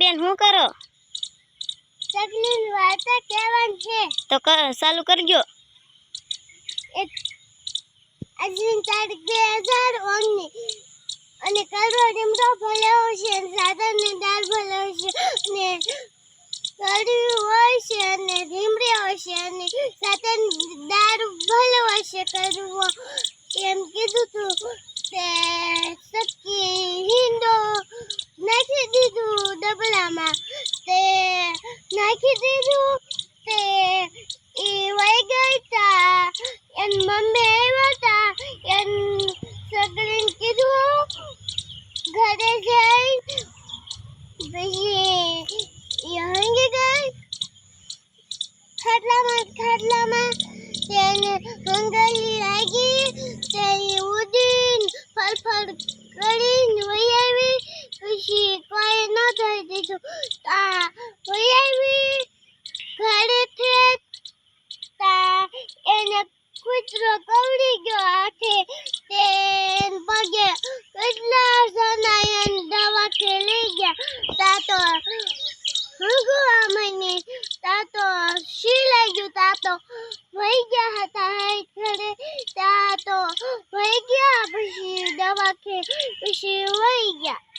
બેન શું કરો? વાર્તા કહેવાની છે. તો ચાલુ કરજો. એક તારીખ બે હજાર ઓગણીસ અને કડવો લીમડો ભલ્યો છે સાધનની દાળ ભલ્યો છે અને કડવી હોય છે અને લીમડી હોય છે અને સાધન દાળ હોય છે કડવો એમ કીધું તે સકી હિંડો નાખી દીધું ડબલામાં તે નાખી દીધું તે. ઈ વહી ગઈ તા. એન મમ્મી આવ્યા તા. એન સગડીને કીધું, ઘરે જઈ. પછી ઈ હંગી ગઈ. ખાટલામાં ખાટલામાં તેને હંગાઈ લાગી તે ઉડીને ફરફર કરીને વહી આવી. પછી કોઈ ન થઈ દીધું. તા વહી આવી. કૂતરો કવડી ગયો આખે તે પગે કેટલા સનાયન દવાખે લઈ ગયા. તા તો હંગવા મને તા તો શી લઈ ગયું. તા તો વહી ગયા હતા હાઈ ખડે તા તો વહી ગયા. પછી દવાખે પછી વહી ગયા.